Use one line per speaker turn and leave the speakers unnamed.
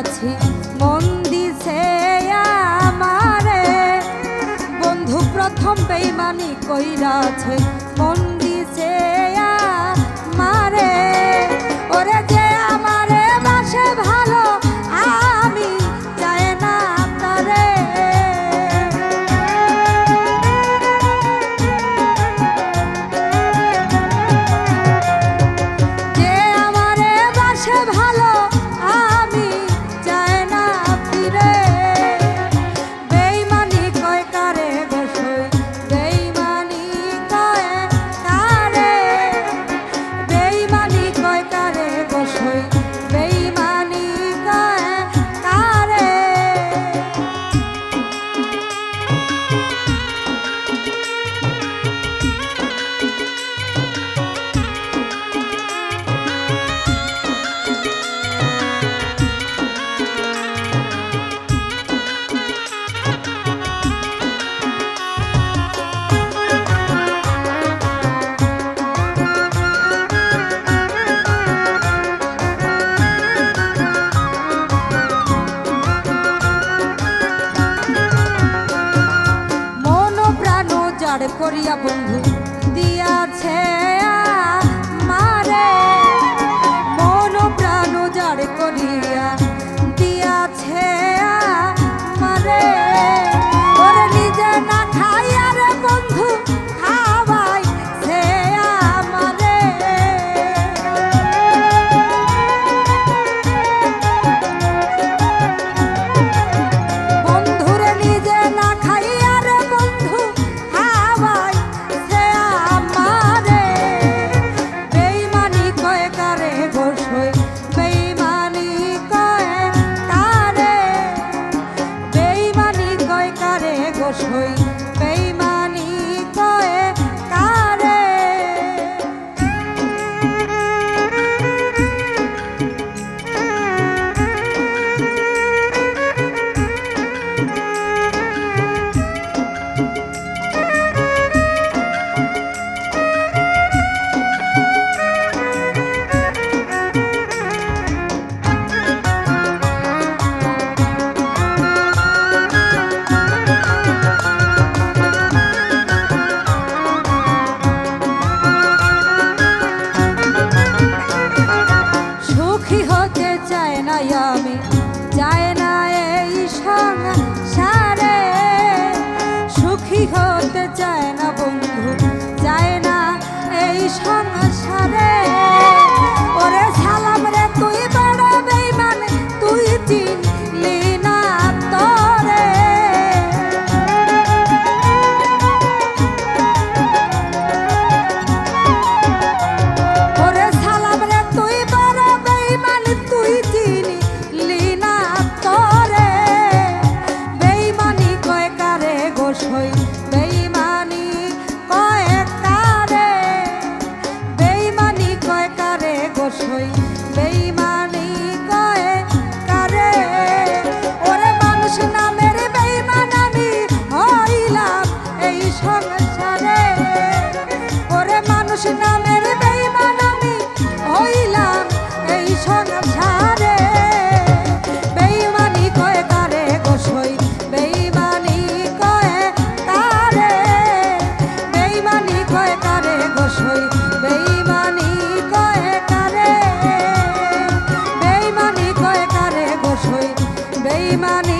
আছি। মন দিছে আমারে। বন্ধু প্রথম বেইমানি কইরাছে মন দিছে ছাড় করিয়া বন্ধু দিয়াছে মারে মন প্রাণ জাড় করিয়া যায় না সই বেইমানি কয়ে কারে? ওরে মানুষ নামের বেইমান আমি হইলাম এই সংসারে। ওরে মানুষ নামের বেইমান এই সংসারে। বেইমানি কয়ে কারে গোসই? বেই ইমানে